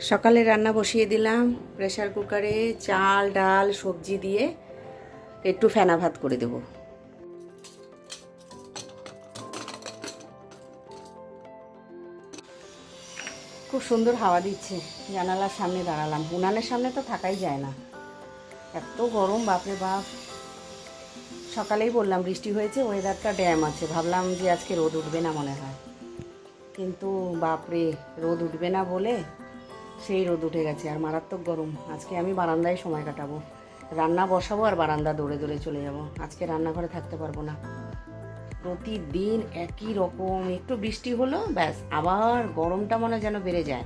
সকালে রান্না বসিয়ে দিলাম প্রেশার কুকারে চাল, ডাল, সবজি দিয়ে একটু ফেনা ভাত করে দেব। খুব সুন্দর হাওয়া দিচ্ছে, জানালার সামনে দাঁড়ালাম। উনানের সামনে তো থাকাই যায় না। এত গরম, বাপরে বাপ। সকালেই বললাম, বৃষ্টি হয়েছে ওয়েদারটা ড্যাম আছে। ভাবলাম যে আজকে রোদ উঠবে না মনে হয়। কিন্তু বাপরে, রোদ উঠবে না বলে সেই রোদ উঠে গেছে, আর মারাত্মক গরম। আজকে আমি বারান্দায় সময় কাটাবো। রান্না বসাবো আর বারান্দা দৌড়ে দৌড়ে চলে যাব। আজকে রান্নাঘরে থাকতে পারব না। প্রতিদিন একই রকম, একটু বৃষ্টি হলো, ব্যাস, আবার গরমটা মনে যেন বেড়ে যায়।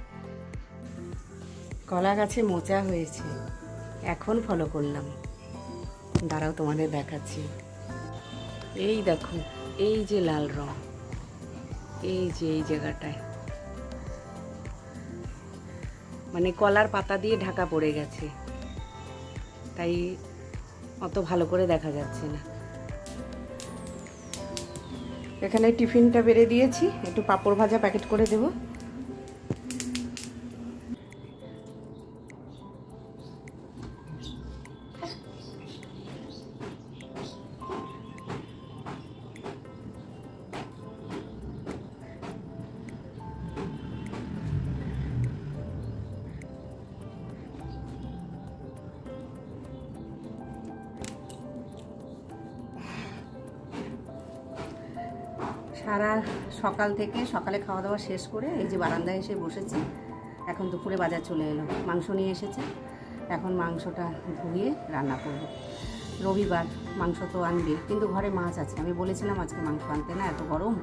কলা গাছে মোচা হয়েছে, এখন ফলো করলাম। দাঁড়াও, তোমাদের দেখাচ্ছি। এই দেখো, এই যে লাল রং, এই যে এই জায়গাটায়। মানে কলার পাতা দিয়ে ঢাকা পড়ে গেছে। তাই অত ভালো করে দেখা যাচ্ছে না। এখানে টিফিনটা বেড়ে দিয়েছি। একটু পাঁপড় ভাজা প্যাকেট করে দেবো। সারা সকাল থেকে সকালে খাওয়া দাওয়া শেষ করে এই যে বারান্দায় এসে বসেছি। এখন দুপুরে বাজার চলে এলো। মাংস নিয়ে এসেছে। এখন মাংসটা ধুয়ে রান্না করব। রবিবার মাংস তো আনবে, কিন্তু ঘরে মাছ আছে। আমি বলেছিলাম আজকে মাংস আনতে না, এত গরম।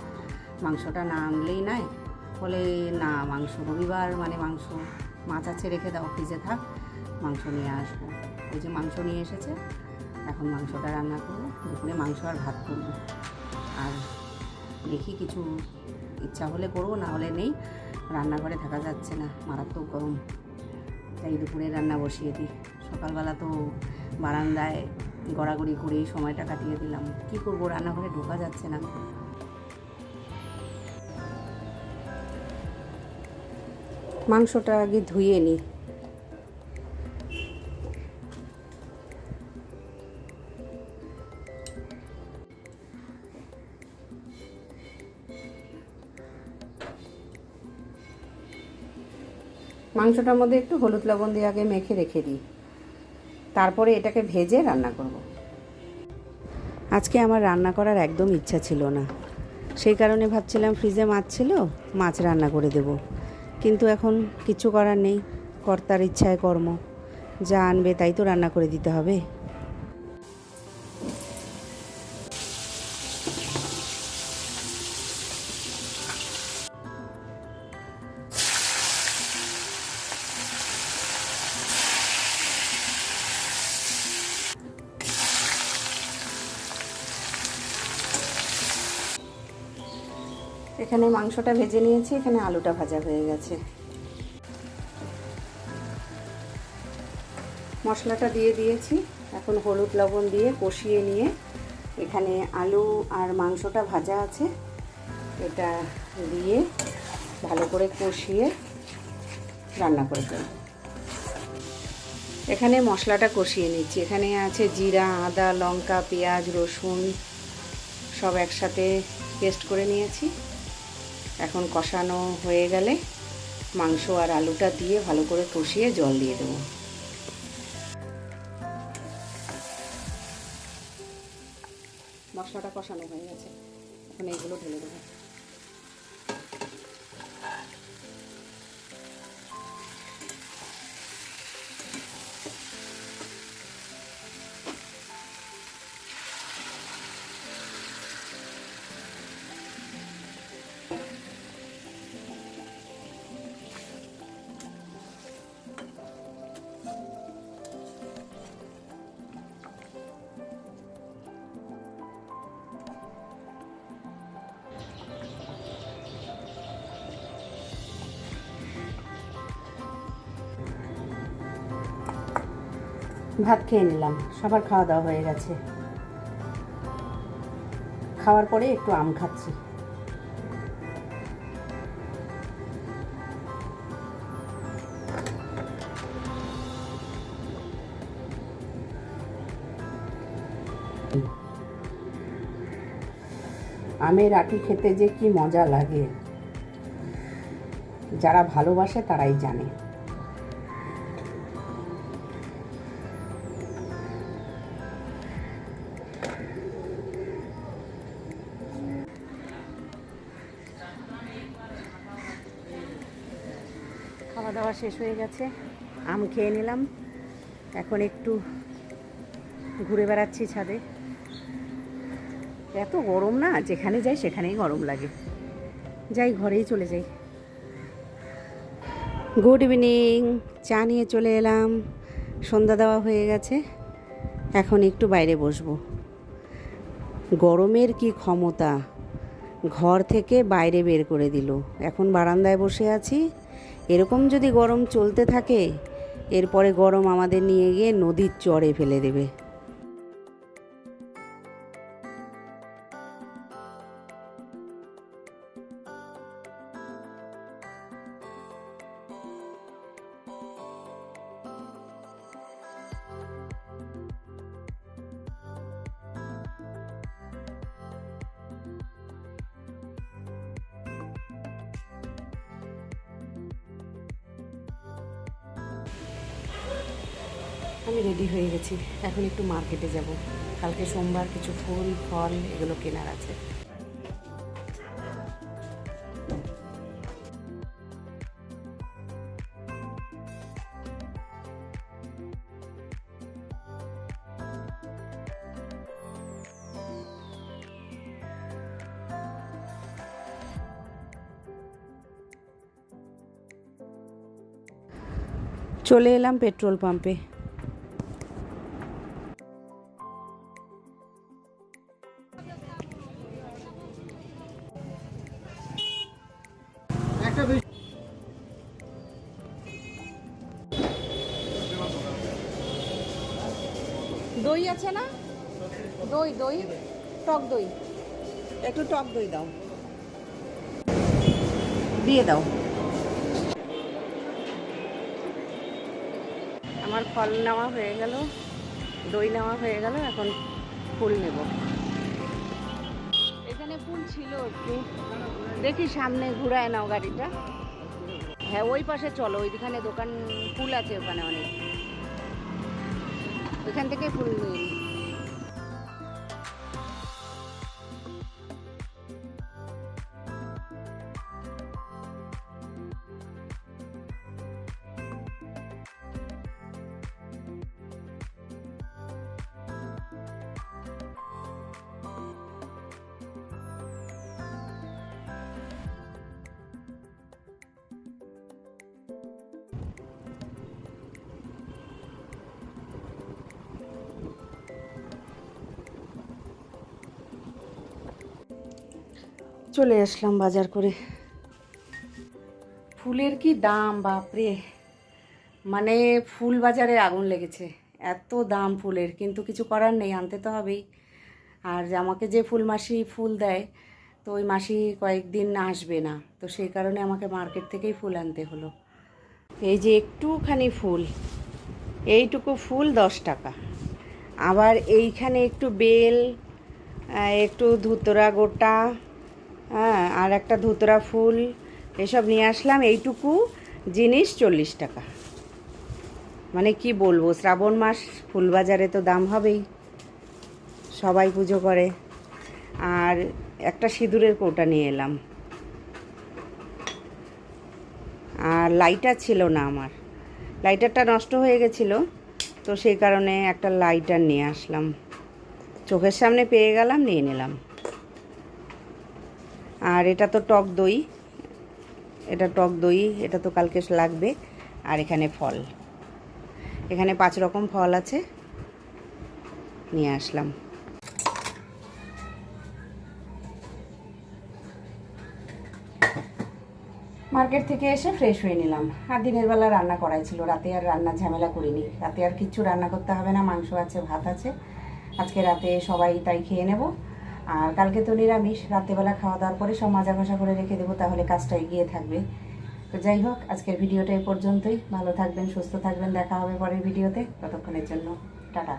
মাংসটা না আনলেই নাই। বলে, না, মাংস রবিবার মানে মাংস, মাছ আছে, রেখে দাও, ফ্রিজে থাক, মাংস নিয়ে আসব। ওই যে মাংস নিয়ে এসেছে। এখন মাংসটা রান্না করব। দুপুরে মাংস আর ভাত করব। দেখি কিছু ইচ্ছা হলে করব, না হলে নেই। রান্নাঘরে থাকা যাচ্ছে না, মারাত্মক গরম। তাই দুপুরে রান্না বসিয়ে দিই। সকালবেলা তো বারান্দায় গড়াগড়ি করেই সময়টা কাটিয়ে দিলাম। কি করব, রান্নাঘরে ঢোকা যাচ্ছে না। মাংসটা আগে ধুয়ে নিই। মাংসটার মধ্যে একটু হলুদ লবণ দিয়ে আগে মেখে রেখে দিই। তারপরে এটাকে ভেজে রান্না করব। আজকে আমার রান্না করার একদম ইচ্ছা ছিল না। সেই কারণে ভাবছিলাম ফ্রিজে মাছ ছিল, মাছ রান্না করে দেব। কিন্তু এখন কিছু করার নেই, কর্তার ইচ্ছায় কর্ম। যা আনবে তাই তো রান্না করে দিতে হবে। এখানে মাংসটা ভেজে নিয়েছি, এখানে আলুটা ভাজা হয়ে গেছে। মশলাটা দিয়ে দিয়েছি, এখন হলুদ লবণ দিয়ে কষিয়ে নিয়ে এখানে আলু আর মাংসটা ভাজা আছে। এটা দিয়ে ভালো করে কষিয়ে রান্না করে দেব। এখানে মশলাটা কষিয়ে নিচ্ছি। এখানে আছে জিরা, আদা, লঙ্কা, পেঁয়াজ, রসুন সব একসাথে পেস্ট করে নিয়েছি। এখন কষানো হয়ে গেলে মাংস আর আলুটা দিয়ে ভালো করে কষিয়ে জল দিয়ে দেবো। মশলাটা কষানো হয়ে গেছে। এখন এইগুলো ঢেলে দেবো। ভাত খেয়ে নিলাম। সবার খাওয়া দাওয়া হয়ে গেছে। খাওয়ার পরে একটু আম খাচ্ছি। আমের আটি খেতে যে কি মজা লাগে। যারা ভালোবাসে তারাই জানে। খাওয়া শেষ হয়ে গেছে। আম খেয়ে নিলাম। এখন একটু ঘুরে বেড়াচ্ছি ছাদে। এত গরম না, যেখানে যাই সেখানেই গরম লাগে। যাই ঘরেই চলে যাই। গুড ইভিনিং, চা নিয়ে চলে এলাম। সন্ধ্যা দেওয়া হয়ে গেছে। এখন একটু বাইরে বসবো। গরমের কি ক্ষমতা? ঘর থেকে বাইরে বের করে দিল। এখন বারান্দায় বসে আছি। এরকম যদি গরম চলতে থাকে এরপরে গরম আমাদের নিয়ে গিয়ে নদীর চরে ফেলে দেবে। আমি রেডি হয়ে গেছি। এখন একটু মার্কেটে যাব। কালকে সোমবার কিছু ফুল, ফল এগুলো কেনার আছে। চলে এলাম পেট্রোল পাম্পে দই আছে না? দই দই টক দই। একটু টক দই দাও। দিয়ে দাও। আমার ফল নেওয়া হয়ে গেল দই নেওয়া হয়ে গেল এখন ফুল নেব। এখানে ফুল ছিল একটু। দেখি সামনে ঘুরায় নাও গাড়িটা। হ্যাঁ ওই পাশে চলো ওইখানে দোকান ফুল আছে ওখানে অনেক। ওইখান থেকে ফুল নিয়ে চলে আসলাম বাজার করে। ফুলের কি দাম, বাপরে। মানে ফুল বাজারে আগুন লেগেছে। এত দাম ফুলের, কিন্তু কিছু করার নেই, আনতে তো হবেই। আর আমাকে যে ফুল মাসি ফুল দেয়, তো ওই মাসি কয়েকদিন আসবে না। তো সেই কারণে আমাকে মার্কেট থেকেই ফুল আনতে হলো। এই যে একটুখানি ফুল, এইটুকু ফুল দশ টাকা। আবার এইখানে একটু বেল একটু ধুতরা গোটা হ্যাঁ আর একটা ধুতরা ফুল, এসব নিয়ে আসলাম। এইটুকু জিনিস চল্লিশ টাকা। মানে কি বলব, শ্রাবণ মাস, ফুলবাজারে তো দাম হবেই। সবাই পুজো করে। আর একটা সিঁদুরের কৌটা নিয়ে এলাম। আর লাইটার ছিল না আমার। লাইটারটা নষ্ট হয়ে গেছিল, তো সেই কারণে একটা লাইটার নিয়ে আসলাম। চোখের সামনে পেয়ে গেলাম, নিয়ে নিলাম। আর এটা তো টক দই। এটা টক দই, এটা তো কালকে লাগবে। আর এখানে ফল। এখানে পাঁচ রকম ফল আছে। নিয়ে আসলাম। মার্কেট থেকে এসে ফ্রেশ হয়ে নিলাম। আর দিনের বেলা রান্না করাই ছিল। রাতে আর রান্নার ঝামেলা করিনি। রাতে আর কিচ্ছু রান্না করতে হবে না। মাংস আছে, ভাত আছে। আজকে রাতে সবাই তাই খেয়ে নেব। আর কালকে তো নিরামিষ, রাত্রেবেলা খাওয়া দাওয়ার পরে সব মাজা ঘষা করে রেখে দেবো, তাহলে কাজটা এগিয়ে থাকবে। তো যাই হোক, আজকের ভিডিওটা এই পর্যন্তই। ভালো থাকবেন, সুস্থ থাকবেন, দেখা হবে পরের ভিডিওতে। ততক্ষণের জন্য, টাটা।